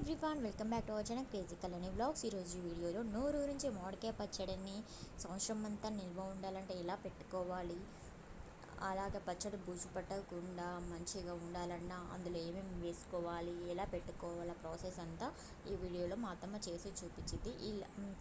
Everyone welcome back to our channel crazy కలని blogs ఈరోజు వీడియోలో నోరు గురించి మామిడికాయ పచ్చడిని సంవత్సరం అంతా నిల్వ ఉండాలంటే ఎలా పెట్టుకోవాలి? అలాగే పచ్చడి బూజు పట్టకుండా మంచిగా ఉండాలన్నా అందులో ఏమేమి వేసుకోవాలి ఎలా పెట్టుకోవాలి ప్రాసెస్ అంతా ఈ వీడియోలో మా అత్తమ్మ చేసి చూపించింది. ఈ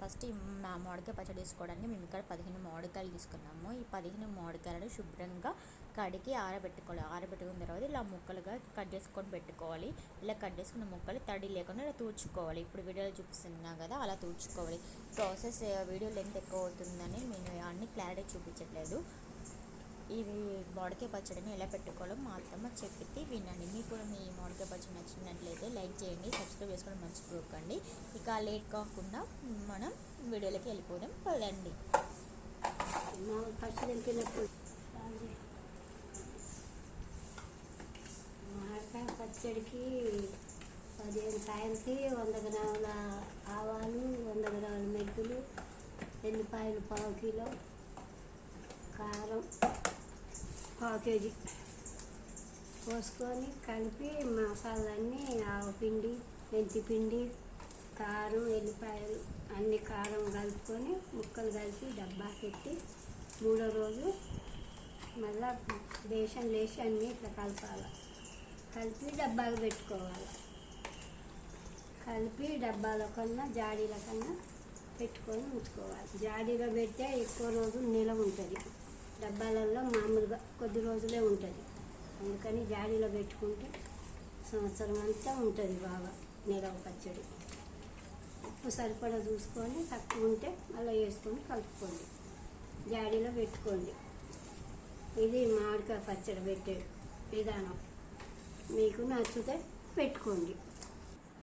ఫస్ట్ మా మామిడికాయ పచ్చడి వేసుకోవడానికి మేము ఇక్కడ పదిహేను మామిడికాయలు తీసుకున్నాము. ఈ పదిహేను మామిడికాయలను శుభ్రంగా కడిగి ఆరబెట్టుకోవాలి. ఆరబెట్టుకున్న తర్వాత ఇలా ముక్కలుగా కట్ చేసుకొని పెట్టుకోవాలి. ఇలా కట్ చేసుకున్న ముక్కలు తడి లేకుండా ఇలా తూర్చుకోవాలి ఇప్పుడు వీడియోలో చూపిస్తున్నా కదా అలా తూర్చుకోవాలి ప్రాసెస్ వీడియో లెంత్ ఎక్కువ అవుతుందని నేను అన్ని క్లారిటీ చూపించట్లేదు. ఇవి మామిడికాయ పచ్చడిని ఎలా పెట్టుకోవాలో మా అత్తమ్మ చెప్పితే వినండి. మీకు కూడా మీ మామిడికాయ పచ్చడి నచ్చినట్లయితే లైక్ చేయండి సబ్స్క్రైబ్ చేసుకోవడం మర్చిపోకండి. ఇక లేట్ కాకుండా మనం వీడియోలోకి వెళ్ళిపోవడం పదండి. మామిడికాయ పచ్చడికి పదిహేను సాయంకి వంద గ్రాముల ఆవాలు వంద గ్రాముల మెంతులు ఎల్లిపాయలు పావు కిలో కారం పావు కేజీ. పోసుకొని కలిపి మసాలన్నీ ఆవు పిండి మెంతిపిండి కారం ఎల్లిపాయలు అన్ని కారం కలుపుకొని ముక్కలు కలిపి డబ్బా పెట్టి మూడో రోజు మళ్ళా బేషన్ లేచి అన్నీ ఇట్లా కలపాలి. కలిపి డబ్బాలు పెట్టుకోవాలి. కలిపి డబ్బాల కన్నా జాడీల కన్నా పెట్టుకొని ఉంచుకోవాలి. జాడీలో పెడితే ఎక్కువ రోజు నిలవ ఉంటుంది. డబ్బాలలో మామూలుగా కొద్ది రోజులే ఉంటుంది. అందుకని జాడీలో పెట్టుకుంటే సంవత్సరం అంతా ఉంటుంది బాగా నిలవ పచ్చడి. ఉప్పు సరిపడా చూసుకొని తక్కువ ఉంటే అలా వేసుకొని కలుపుకోండి. జాడీలో పెట్టుకోండి. ఇది మామిడికాయ పచ్చడి పెట్టే విధానం. మీకు నచ్చితే పెట్టుకోండి.